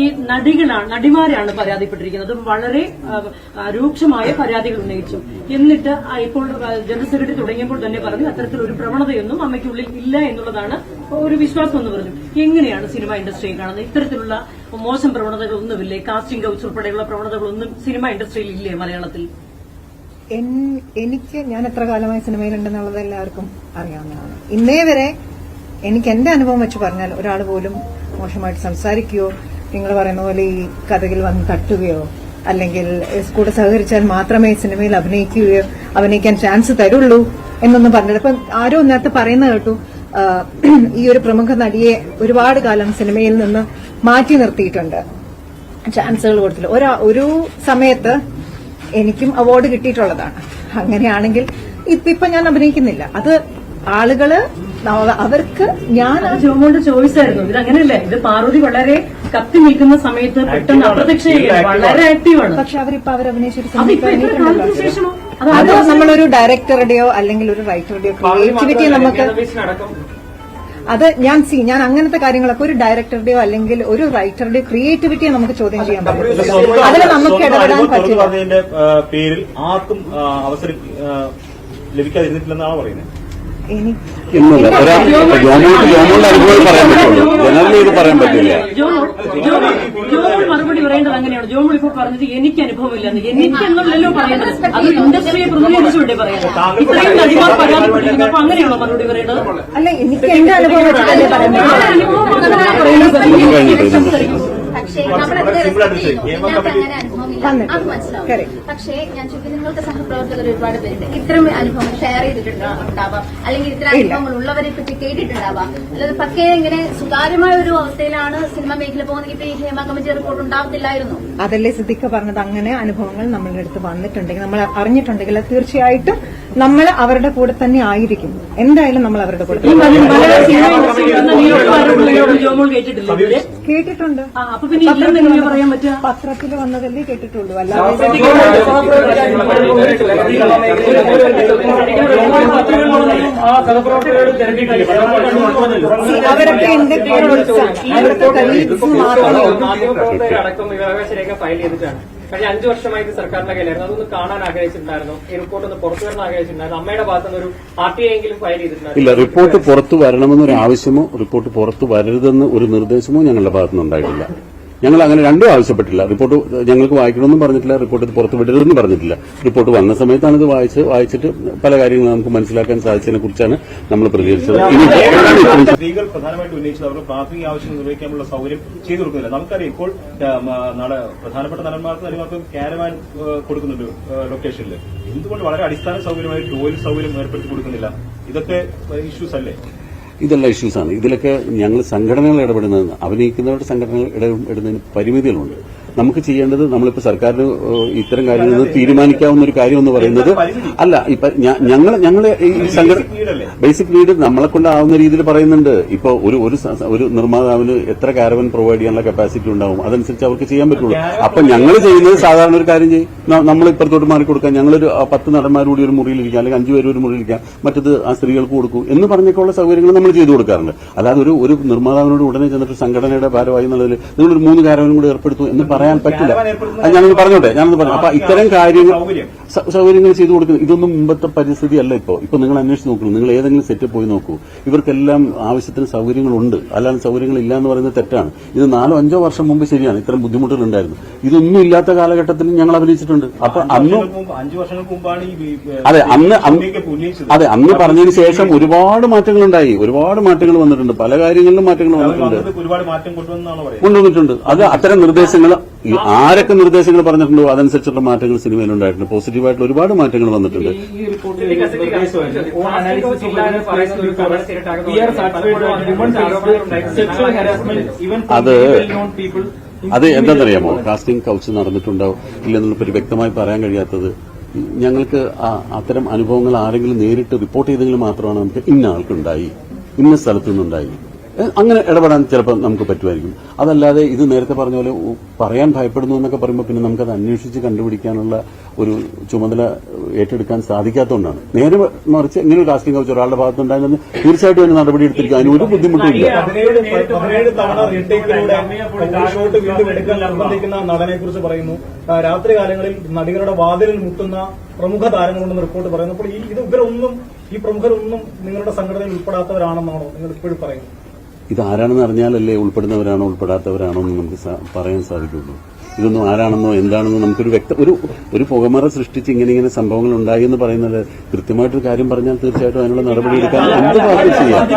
ഈ നടികളാണ് നടിമാരാണ് പരാതിപ്പെട്ടിരിക്കുന്നത്. വളരെ രൂക്ഷമായ പരാതികൾ ഉന്നയിച്ചു. എന്നിട്ട് ഇപ്പോൾ ജനറൽ സെക്രട്ടറി തുടങ്ങിയപ്പോൾ തന്നെ പറഞ്ഞു അത്തരത്തിലൊരു പ്രവണതയൊന്നും അമ്മയ്ക്കുള്ളിൽ ഇല്ല എന്നുള്ളതാണ് ഒരു വിശ്വാസം എന്ന് പറഞ്ഞു. എങ്ങനെയാണ് സിനിമ ഇൻഡസ്ട്രിയെ കാണുന്നത്? ഇത്തരത്തിലുള്ള മോശം പ്രവണതകളൊന്നുമില്ലേ? കാസ്റ്റിംഗ് കൗച്ച് ഉൾപ്പെടെയുള്ള പ്രവണതകളൊന്നും സിനിമ ഇൻഡസ്ട്രിയിൽ ഇല്ലേ മലയാളത്തിൽ? എനിക്ക് ഞാൻ എത്ര കാലമായി സിനിമയിലുണ്ടെന്നുള്ളത് എല്ലാവർക്കും അറിയാവുന്നതാണ്. ഇന്നേ വരെ എനിക്ക് എന്റെ അനുഭവം വെച്ച് പറഞ്ഞാൽ ഒരാൾ പോലും മോശമായിട്ട് സംസാരിക്കുകയോ നിങ്ങൾ പറയുന്ന പോലെ ഈ കഥകിൽ വന്ന് തട്ടുകയോ അല്ലെങ്കിൽ കൂടെ സഹകരിച്ചാൽ മാത്രമേ സിനിമയിൽ അഭിനയിക്കുകയോ അഭിനയിക്കാൻ ചാൻസ് തരുള്ളൂ എന്നൊന്നും പറഞ്ഞില്ല. ഇപ്പം ആരോ നേരത്തെ പറയുന്ന കേട്ടു ഈ ഒരു പ്രമുഖ നടിയെ ഒരുപാട് കാലം സിനിമയിൽ നിന്ന് മാറ്റി നിർത്തിയിട്ടുണ്ട്. ചാൻസുകൾ കൊടുത്തില്ല. ഒരു ഒരു സമയത്ത് എനിക്കും അവാർഡ് കിട്ടിയിട്ടുള്ളതാണ്. അങ്ങനെയാണെങ്കിൽ ഇപ്പൊ ഞാൻ അഭിനയിക്കുന്നില്ല. അത് ആളുകൾ അവ- അവർക്ക് ഞാൻ ആ ജോമോന്റെ ചോയ്സ് ആയിരുന്നു. ഇത് അങ്ങനെയല്ല? ഇത് പാർവതി വളരെ കത്തി നിൽക്കുന്ന സമയത്ത് പെട്ടെന്ന് അപ്രത്യക്ഷ വളരെ ആക്റ്റീവാണ് പക്ഷെ അവരിപ്പോ അവർ അഭിനയിച്ചൊരു അത് നമ്മളൊരു ഡയറക്ടറുടെയോ അല്ലെങ്കിൽ ഒരു റൈറ്ററുടെയോ ക്രിയേറ്റിവിറ്റി നമുക്ക് അത് ഞാൻ സി ഞാൻ അങ്ങനത്തെ കാര്യങ്ങളൊക്കെ ഒരു ഡയറക്ടറുടെയോ അല്ലെങ്കിൽ ഒരു റൈറ്ററുടെയോ ക്രിയേറ്റിവിറ്റിയെ നമുക്ക് ചോദ്യം ചെയ്യാൻ പറ്റും അതിൽ നമുക്ക് ഇടപെടാൻ പറ്റില്ല. പേരിൽ ആർക്കും അവസരം ലഭിക്കാതിരുന്നിട്ടില്ലെന്നാണ് പറയുന്നത്? ജോമോൾ മറുപടി പറയേണ്ടത് അങ്ങനെയാണ്. ജോമോൾ ഇപ്പോൾ പറഞ്ഞത് എനിക്ക് അനുഭവമില്ലെന്ന്. എനിക്ക് എന്നുള്ളല്ലോ പറയുന്നത് അത് ഇൻഡസ്ട്രിയെ പ്രതിനിധിച്ചുകൊണ്ട് പറയുന്നത് ഇത്രയും നടിമാർ പരാതിപ്പെട്ടിരിക്കുന്നു അപ്പൊ അങ്ങനെയാണോ മറുപടി പറയേണ്ടത്? അല്ല എനിക്ക് എന്റെ അനുഭവം പക്ഷേ simple ആയിട്ട് ചെയ്യുന്നു. ഇതിനകത്ത് കമ്മിറ്റി അങ്ങനെ അനുഭവമില്ല. അത് മനസ്സിലാവും. പക്ഷേ ഞാൻ ചോദിക്കുന്നത് നിങ്ങൾക്ക് സഹപ്രവർത്തകർ ഒരുപാട് പേരുണ്ട്. ഇത്തരം അനുഭവങ്ങൾ ഷെയർ ചെയ്തിട്ടുണ്ടാവാം അല്ലെങ്കിൽ ഇത്തരം ഇല്ല. അനുഭവങ്ങൾ ഉള്ളവരെ പറ്റി കേട്ടിട്ടുണ്ടാവാം? അല്ലാതെ പക്കേ ഇങ്ങനെ സുതാര്യമായ ഒരു അവസ്ഥയിലാണ് സിനിമ മേഖല പോകുന്നെങ്കിൽ ഇപ്പൊ ഈ ഹേമ കമ്മിറ്റി റിപ്പോർട്ട് ഉണ്ടാവത്തില്ലായിരുന്നു. അതല്ലേ സിദ്ദിഖ പറഞ്ഞത്? അങ്ങനെ അനുഭവങ്ങൾ നമ്മളുടെ അടുത്ത് വന്നിട്ടുണ്ടെങ്കിൽ നമ്മൾ അറിഞ്ഞിട്ടുണ്ടെങ്കിൽ തീർച്ചയായിട്ടും നമ്മൾ അവരുടെ കൂടെ തന്നെ ആയിരിക്കും. എന്തായാലും നമ്മൾ അവരുടെ കൂടെ തന്നെ സിനിമ ഇൻഡസ്ട്രിയിൽ വന്ന നിയമക്കാരുള്ളവരോട് ജോമോൾ കേട്ടിട്ടില്ല? കേട്ടിട്ടുണ്ട്. ആ, അപ്പൊ പത്രത്തിൽ വന്നതല്ലേ കേട്ടിട്ടുള്ളൂ. അല്ലാതെ അവരൊക്കെ എന്റെ മാത്രമേ ഫയൽ ചെയ്തിട്ടാണ്. കഴിഞ്ഞ അഞ്ചു വർഷമായി ഇത് സർക്കാരിന്റെ കയ്യിലായിരുന്നു. അതൊന്ന് കാണാൻ ആഗ്രഹിച്ചിട്ടുണ്ടായിരുന്നു. ഈ റിപ്പോർട്ട് ഒന്ന് പുറത്തു വരണം ആഗ്രഹിച്ചിട്ടുണ്ടായിരുന്നു. അമ്മയുടെ ഭാഗത്തുനിന്ന് ഒരു ആർ ടി എങ്കിലും ഫയൽ ചെയ്തിട്ടുണ്ടായിരുന്നു. ഇല്ല റിപ്പോർട്ട് പുറത്തു വരണമെന്നൊരു ആവശ്യമോ റിപ്പോർട്ട് പുറത്തു വരരുതെന്ന് ഒരു നിർദ്ദേശമോ ഞങ്ങളുടെ ഭാഗത്തുനിന്ന് ഉണ്ടായിട്ടില്ല ഞങ്ങൾ അങ്ങനെ രണ്ടും ആവശ്യപ്പെട്ടില്ല. റിപ്പോർട്ട് ഞങ്ങൾക്ക് വായിക്കണമെന്നും പറഞ്ഞിട്ടില്ല റിപ്പോർട്ട് ഇത് പുറത്ത് വിടരുതെന്നും പറഞ്ഞിട്ടില്ല. റിപ്പോർട്ട് വന്ന സമയത്താണ് ഇത് വായിച്ച് വായിച്ചിട്ട് പല കാര്യങ്ങളും നമുക്ക് മനസ്സിലാക്കാൻ സാധിച്ചതിനെ കുറിച്ചാണ് നമ്മൾ പ്രതികരിച്ചത്. സ്ത്രീകൾ പ്രധാനമായിട്ട് ഉന്നയിച്ചത് അവരുടെ പ്രാഥമിക ആവശ്യം നിർവഹിക്കാനുള്ള സൗകര്യം ചെയ്തു കൊടുക്കുന്നില്ല. നമുക്കറിയാം ഇപ്പോൾ പ്രധാനപ്പെട്ട നടന്മാർക്ക് നടിമാർക്കും ക്യാരവാൻ കൊടുക്കുന്നുണ്ട് ലൊക്കേഷനിൽ എന്തുകൊണ്ട് വളരെ അടിസ്ഥാന സൗകര്യമായിട്ട് ടോയ്ലറ്റ് സൗകര്യം ഏർപ്പെടുത്തി കൊടുക്കുന്നില്ല? ഇതൊക്കെ ഇഷ്യൂസ് അല്ലേ? ഇതെല്ലാം ഇഷ്യൂസാണ് ഇതിലൊക്കെ ഞങ്ങൾ സംഘടനകൾ ഇടപെടുന്നതെന്ന് അഭിനയിക്കുന്നവരുടെ സംഘടനകൾ ഇടപെടുന്നതിന് പരിമിതികളുണ്ട്. നമുക്ക് ചെയ്യേണ്ടത് നമ്മളിപ്പോൾ സർക്കാരിന് ഇത്തരം ഇത്തരം കാര്യങ്ങൾ തീരുമാനിക്കാവുന്ന ഒരു കാര്യം എന്ന് പറയുന്നത് അല്ല ഇപ്പൊ ഞങ്ങൾ ഞങ്ങൾ ഈ സംഘടന ബേസിക് നീഡ് നമ്മളെ കൊണ്ടാവുന്ന രീതിയിൽ പറയുന്നുണ്ട്. ഇപ്പോൾ ഒരു ഒരു ഒരു നിർമ്മാതാവിന് എത്ര കാരവൻ പ്രൊവൈഡ് ചെയ്യാനുള്ള കപ്പാസിറ്റി ഉണ്ടാവും? അതനുസരിച്ച് അവർക്ക് ചെയ്യാൻ പറ്റുള്ളൂ. അപ്പൊ ഞങ്ങൾ ചെയ്യുന്നത് സാധാരണ ഒരു കാര്യം ചെയ്യും. നമ്മൾ ഇപ്പുറത്തോട്ട് മാറി കൊടുക്കാം ഞങ്ങളൊരു പത്ത് നടന്മാരുകൂടി ഒരു മുറിയിലിരിക്കാം. അല്ലെങ്കിൽ അഞ്ചു പേര് ഒരു മുറിയിലിരിക്കാം. മറ്റത് ആ സ്ത്രീകൾക്ക് കൊടുക്കും എന്ന് പറഞ്ഞൊക്കെയുള്ള സൗകര്യങ്ങൾ നമ്മൾ ചെയ്തു കൊടുക്കാറുണ്ട്. അതായത് ഒരു ഒരു നിർമ്മാതാവിനോട് ഉടനെ ചെന്നിട്ട് സംഘടനയുടെ ഭാരമായി എന്നുള്ളതിൽ നിങ്ങളൊരു മൂന്ന് കാരവനും കൂടി ഏർപ്പെടുത്തും എന്ന് പറയാൻ പറ്റില്ല. അത് ഞാനൊന്ന് പറഞ്ഞോട്ടെ? ഞാനൊന്ന് പറഞ്ഞു അപ്പൊ ഇത്തരം കാര്യങ്ങൾ സൗകര്യം. സൗകര്യങ്ങൾ ചെയ്തു കൊടുക്കുന്നു ഇതൊന്നും മുമ്പത്തെ പരിസ്ഥിതി അല്ല ഇപ്പോ. ഇപ്പൊ നിങ്ങൾ അന്വേഷിച്ച് നോക്കൂ. നിങ്ങൾ ഏതെങ്കിലും സെറ്റ് പോയി നോക്കൂ. ഇവർക്കെല്ലാം ആവശ്യത്തിന് സൗകര്യങ്ങളുണ്ട്. അല്ലാതെ സൗകര്യങ്ങൾ ഇല്ല എന്ന് പറയുന്നത് തെറ്റാണ്. ഇത് നാലോ അഞ്ചോ വർഷം മുമ്പ് ശരിയാണ്. ഇത്തരം ബുദ്ധിമുട്ടുകൾ ഉണ്ടായിരുന്നു ഇതൊന്നും ഇല്ലാത്ത കാലഘട്ടത്തിൽ ഞങ്ങൾ അഭിനയിച്ചിട്ടുണ്ട്. അപ്പൊ അന്ന് അതെ അന്ന് അതെ അന്ന് പറഞ്ഞതിന് ശേഷം ഒരുപാട് മാറ്റങ്ങൾ ഉണ്ടായി ഒരുപാട് മാറ്റങ്ങൾ വന്നിട്ടുണ്ട്. പല കാര്യങ്ങളിലും മാറ്റങ്ങൾ വന്നിട്ടുണ്ട്. കൊണ്ടുവന്നിട്ടുണ്ട്. അത് അത്തരം നിർദ്ദേശങ്ങൾ ഈ ആരൊക്കെ നിർദ്ദേശങ്ങൾ പറഞ്ഞിട്ടുണ്ടോ അതനുസരിച്ചുള്ള മാറ്റങ്ങൾ സിനിമയിൽ ഉണ്ടായിട്ടുണ്ട്? പോസിറ്റീവായിട്ടുള്ള ഒരുപാട് മാറ്റങ്ങൾ വന്നിട്ടുണ്ട്. അത് അത് എന്താണെന്നറിയാമോ കാസ്റ്റിംഗ് കൗച്ച് നടന്നിട്ടുണ്ടോ ഇല്ലെന്നുള്ള ഒരു വ്യക്തമായി പറയാൻ കഴിയാത്തത് ഞങ്ങൾക്ക് അത്തരം അനുഭവങ്ങൾ ആരെങ്കിലും നേരിട്ട് റിപ്പോർട്ട് ചെയ്തെങ്കിൽ മാത്രമാണ് നമുക്ക് ഇന്ന ആൾക്കുണ്ടായി ഇന്ന സ്ഥലത്തു നിന്നുണ്ടായി ഏ, അങ്ങനെ ഇടപെടാൻ ചിലപ്പോൾ നമുക്ക് പറ്റുമായിരിക്കും. അതല്ലാതെ ഇത് നേരത്തെ പറഞ്ഞ പോലെ പറയാൻ ഭയപ്പെടുന്നു എന്നൊക്കെ പറയുമ്പോൾ പിന്നെ നമുക്കത് അന്വേഷിച്ച് കണ്ടുപിടിക്കാനുള്ള ഒരു ചുമതല ഏറ്റെടുക്കാൻ സാധിക്കാത്തതുകൊണ്ടാണ്. നേരെ മറിച്ച് ഇങ്ങനെ ഒരു കാസ്റ്റിംഗ് കൗച്ച് ഒരാളുടെ ഭാഗത്തുണ്ടായിരുന്നു തീർച്ചയായിട്ടും അതിന് നടപടി എടുത്തിരിക്കും അതിന് ഒരു ബുദ്ധിമുട്ടില്ല ഇല്ല. നടനെ കുറിച്ച് പറയുന്നു. രാത്രി കാലങ്ങളിൽ നടികളുടെ വാതിലിൽ മുട്ടുന്ന പ്രമുഖ താരങ്ങളുണ്ടെന്ന് റിപ്പോർട്ട് പറയുന്നു. അപ്പോൾ ഈ ഇത് ഇവരൊന്നും ഈ പ്രമുഖരൊന്നും നിങ്ങളുടെ സംഘടനയിൽ ഉൾപ്പെടാത്തവരാണെന്നാണോ നിങ്ങൾ ഇപ്പോഴും പറയുന്നത്? ഇത് ആരാണെന്ന് അറിഞ്ഞാലല്ലേ ഉൾപ്പെടുന്നവരാണോ ഉൾപ്പെടാത്തവരാണോ എന്ന് നമുക്ക് പറയാൻ സാധിക്കുള്ളൂ. ഇതൊന്നും ആരാണെന്നോ എന്താണെന്നോ നമുക്കൊരു വ്യക്ത ഒരു ഒരു പുകമറ സൃഷ്ടിച്ച് ഇങ്ങനെ ഇങ്ങനെ സംഭവങ്ങൾ ഉണ്ടായി എന്ന് പറയുന്നത് കൃത്യമായിട്ടൊരു കാര്യം പറഞ്ഞാൽ തീർച്ചയായിട്ടും അതിനുള്ള നടപടി എടുക്കാൻ എന്ത് പാർട്ടി ചെയ്യാം.